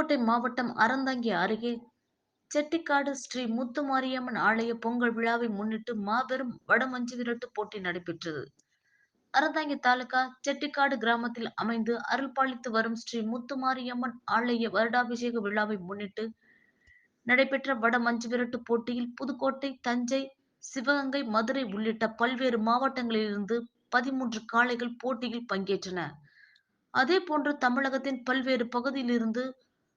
புதுக்கோட்டை மாவட்டம் அறந்தாங்கி அருகே செட்டிக்காடு ஸ்ரீ முத்துமாரியம்மன் ஆலய பொங்கல் விழாவை முன்னிட்டு மாபெரும் வடமஞ்சு விரட்டு போட்டி நடைபெற்றது. அறந்தாங்கி தாலுகா செட்டிக்காடு கிராமத்தில் அமைந்து அருள்பாலித்து வரும் ஸ்ரீ முத்துமாரியம்மன் ஆலய வருடாபிஷேக விழாவை முன்னிட்டு நடைபெற்ற வட மஞ்சு விரட்டு போட்டியில் புதுக்கோட்டை தஞ்சை சிவகங்கை மதுரை உள்ளிட்ட பல்வேறு மாவட்டங்களிலிருந்து பதிமூன்று காளைகள் போட்டியில் பங்கேற்றன. அதே போன்று தமிழகத்தின் பல்வேறு பகுதியிலிருந்து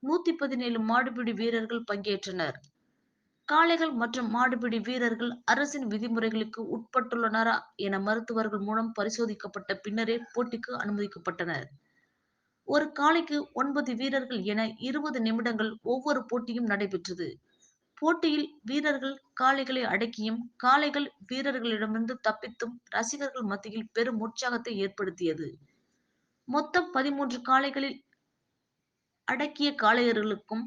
நூத்தி பதினேழு மாடுபிடி வீரர்கள் பங்கேற்றனர். காளைகள் மற்றும் மாடுபிடி வீரர்கள் அரசின் விதிமுறைகளுக்கு உட்பட்டுள்ளனரா என மருத்துவர்கள் மூலம் பரிசோதிக்கப்பட்ட பின்னரே போட்டிக்கு அனுமதிக்கப்பட்டனர். ஒரு காளைக்கு ஒன்பது வீரர்கள் என இருபது நிமிடங்கள் ஒவ்வொரு போட்டியும் நடைபெற்றது. போட்டியில் வீரர்கள் காளைகளை அடக்கியும் காளைகள் வீரர்களிடமிருந்து தப்பித்தும் ரசிகர்கள் மத்தியில் பெரும் உற்சாகத்தை ஏற்படுத்தியது. மொத்தம் பதிமூன்று காளைகளில் அடக்கிய காளையர்களுக்கும்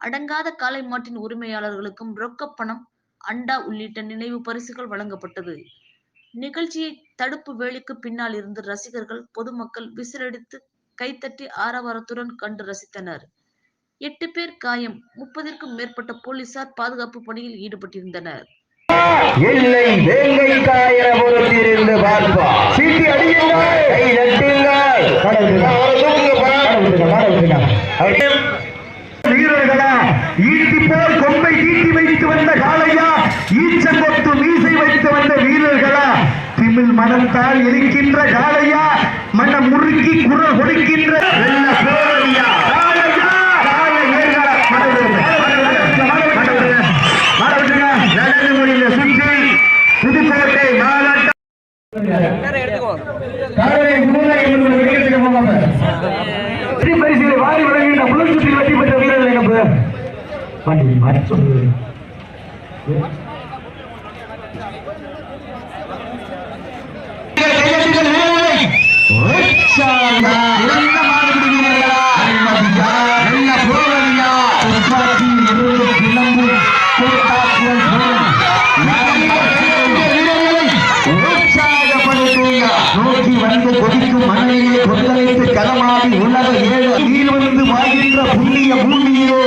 அடங்காத காளை மாட்டின் உரிமையாளர்களுக்கும் ரொக்கப்பணம் அண்டா உள்ளிட்ட நினைவு பரிசுகள் வழங்கப்பட்டது. நிகழ்ச்சியை தடுப்பு வேலிக்கு பின்னால் இருந்து ரசிகர்கள் பொதுமக்கள் விசிலடித்து கைத்தட்டி ஆரவாரத்துடன் கண்டு ரசித்தனர். எட்டு பேர் காயம் முப்பதிற்கும் மேற்பட்ட போலீசார் பாதுகாப்பு பணியில் ஈடுபட்டிருந்தனர். இல்லை வேங்கை காயன பொறுத்திருந்து பார்ப்போம். வீரர்களா ஈட்டி போல் கொம்பை ஈட்டி வைத்து வந்த காளையா ஈச்சங்கொத்து மீசை வைத்து வந்த வீரர்களா திமிழ் மனத்தால் இருக்கின்ற காலையா மனம் முறுக்கி குரல் கொடுக்கின்ற பரிசுகளை வாரி வழங்குகின்ற முதல் சுற்றில் வெற்றி பெற்ற வீரர்கள் சொல்லுவது நோக்கி தமிழ்நாட்டில் உலக ஏழு நீர்வந்து வாழ்கின்ற புண்ணிய பூமியிலே